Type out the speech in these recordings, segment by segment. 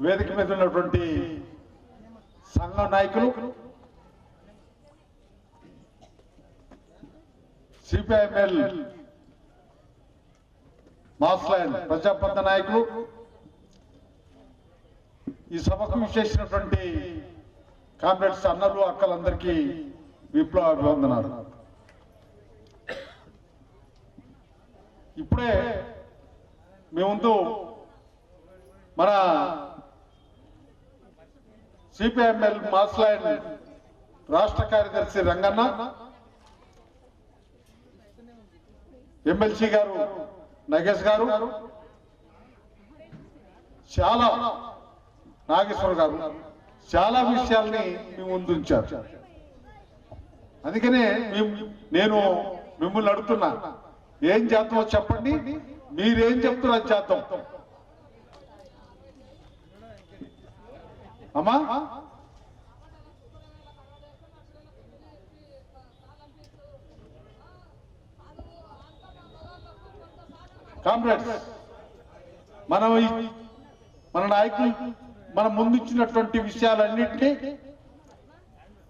వేదిక మీద ఉన్నటువంటి సంఘ నాయకులు సిపిఐఎంఎల్ మాస్లైన్ ప్రజాపంత నాయకులు ఈ సభకు విశేషించినటువంటి కామ్రేడ్స్ అన్నలు అక్కలందరికీ విప్లవ అభివందనాలు ఇప్పుడే మీ ముందు మన సిపిఎంఎల్ మాస్లైన్ రాష్ట్ర కార్యదర్శి రంగన్న ఎమ్మెల్సీ గారు నగేష్ గారు చాలా నాగేశ్వర గారు చాలా విషయాల్ని మీ ముందు అందుకనే నేను మిమ్మల్ని అడుగుతున్నా ఏం చేద్దామో చెప్పండి మీరేం చెప్తున్నారు చేద్దాం అమ్మా కామ్రేడ్స్ మనం మన నాయకులు మన ముందుచ్చినటువంటి విషయాలన్నింటినీ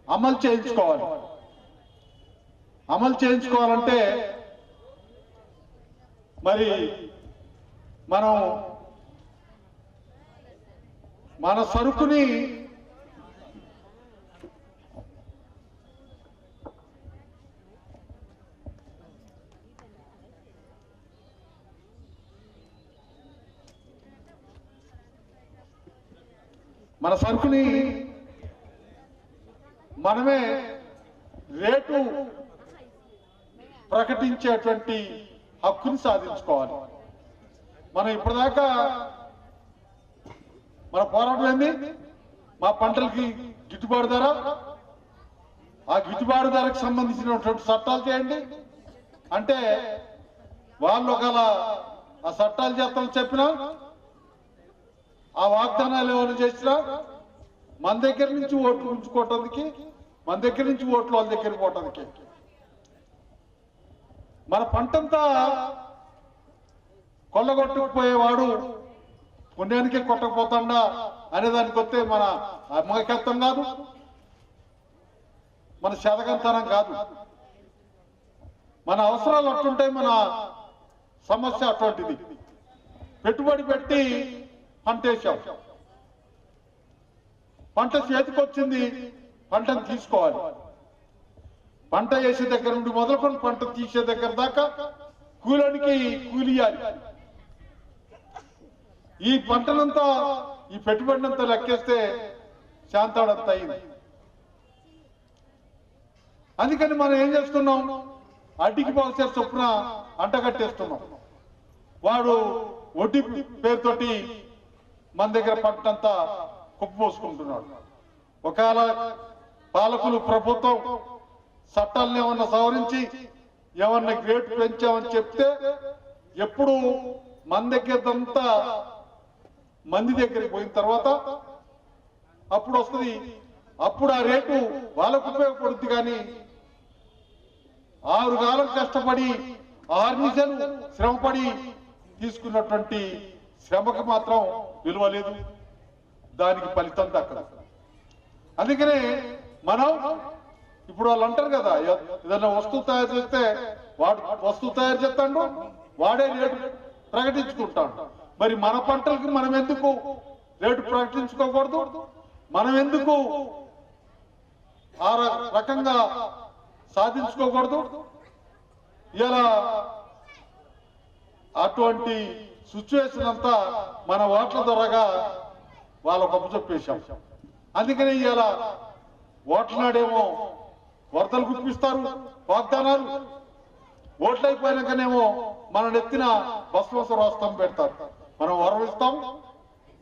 అమలు చేయించుకోవాలి. అమలు చేయించుకోవాలంటే మరి మనం మన సరుకుని మన సరుకుని మనమే రేటు ప్రకటించేటువంటి హక్కుని సాధించుకోవాలి. మనం ఇప్పటిదాకా మన పోరాటం ఏంది? మా పంటలకి గిట్టుబాటు ధర ఆ గిట్టుబాటు ధరకు సంబంధించినటువంటి చట్టాలు చేయండి. అంటే వాళ్ళు ఒకవేళ ఆ చట్టాలు చేస్తామని చెప్పినా ఆ వాగ్దానాలు ఏమైనా చేసినా మన దగ్గర నుంచి ఓట్లు ఉంచుకోవటానికి మన దగ్గర నుంచి ఓట్లు వాళ్ళ దగ్గర పోవటానికి. మన పంటంతా కొల్లగొట్టుకుపోయేవాడు పుణ్యానికి కొట్టకపోతాడా అనేదానికి వస్తే మన అమ్మకత్వం కాదు మన శతకంతనం కాదు. మన అవసరాలు అట్లుంటాయి మన సమస్య అటువంటిది. పెట్టుబడి పెట్టి పంట వేసాం పంట చేతికొచ్చింది పంటను తీసుకోవాలి. పంట వేసే దగ్గర నుండి మొదలుకొని పంట తీసే దగ్గర దాకా కూలనికి కూలియాలి. ఈ పంటనంతా ఈ పెట్టుబడినంతా లెక్కేస్తే శాంతాడంత అయింది. అందుకని మనం ఏం చేస్తున్నాం? అడ్డికి పాల్సేర్ చొప్పున అంటగట్టేస్తున్నాం వాడు వడ్డీ పేరుతోటి మన దగ్గర పంటంతా కుప్పపోసుకుంటున్నాడు ఒకవేళ పాలకులు ప్రభుత్వం చట్టాలను ఏమన్నా సవరించి ఏమన్నా గ్రేట్ పెంచామని చెప్తే ఎప్పుడు మన దగ్గరదంతా మంది దగ్గరికి పోయిన తర్వాత అప్పుడు వస్తుంది అప్పుడు ఆ రేటు వాళ్ళకు ఉపయోగపడుద్ది కానీ ఆరు కాలం కష్టపడి ఆరు నిజాలు శ్రమపడి తీసుకున్నటువంటి శ్రమకు మాత్రం విలువ లేదు. దానికి ఫలితం దక్కదు. అందుకనే మనం ఇప్పుడు వాళ్ళు అంటారు కదా ఏదైనా వస్తువు తయారు చేస్తే వాడు వస్తువు తయారు చేస్తాడు వాడే రేటు ప్రకటించుకుంటాడు. మరి మన పంటలకి మనం ఎందుకు రేటు ప్రకటించుకోకూడదు? మనం ఎందుకు ఆ రకంగా సాధించుకోకూడదు? ఇలా అటువంటి సిచ్యువేషన్ అంతా మన ఓట్ల ద్వారాగా వాళ్ళ గొప్ప చెప్పేశాం. అందుకని ఇలా ఓట్ల నాడేమో వరదలు గుప్పిస్తారు వాగ్దానాలు. ఓట్లు అయిపోయినాకనేమో మన నెత్తిన భస్మస రాష్ట్రం పెడతారు. మనం వరం ఇస్తాం.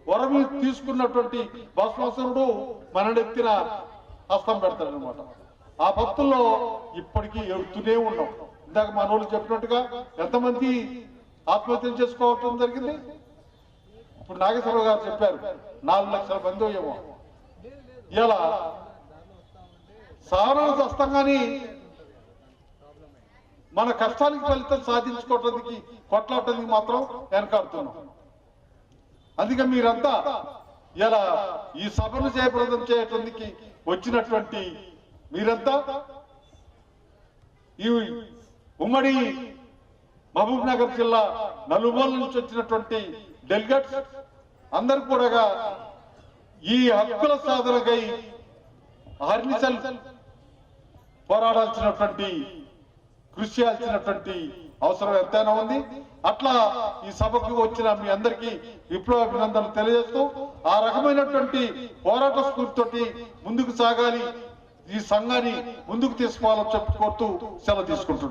వరం తీసుకున్నటువంటి భస్మసురుడు మన నెత్తిన హస్తం పెడతాడు అనమాట ఆ భక్తుల్లో ఇప్పటికీ ఎడుతూనే ఉన్నాం. ఇందాక మనోళ్ళు చెప్పినట్టుగా ఎంతమంది ఆత్మహత్యలు చేసుకోవటం జరిగింది. ఇప్పుడు నాగేశ్వరరావు గారు చెప్పారు నాలుగు లక్షల మంది ఏమో ఇలా సాధారణ సస్తంగాని మన కష్టానికి ఫలితం సాధించుకోవటానికి కొట్లాడటానికి మాత్రం వెనకాడుతున్నాం. అందుకే మీరంతా ఇలా ఈ సభను జయప్రదం చేయటానికి వచ్చినటువంటి మీరంతా ఈ ఉమ్మడి మహబూబ్ నగర్ జిల్లా నలుమూల నుంచి వచ్చినటువంటి డెలిగేట్స్ అందరు కూడా ఈ హక్కుల సాధనకై హర్నిసల్ పోరాడాల్సినటువంటి కృషి చేయాల్సినటువంటి అవసరం ఎంతైనా ఉంది. అట్లా ఈ సభకు వచ్చిన మీ అందరికీ విప్లవ అభినందనలు తెలియజేస్తూ ఆ రకమైనటువంటి పోరాట స్ఫూర్తితోటి ముందుకు సాగాలి ఈ సంఘాన్ని ముందుకు తీసుకోవాలని చెప్పి సెలవు తీసుకుంటున్నాను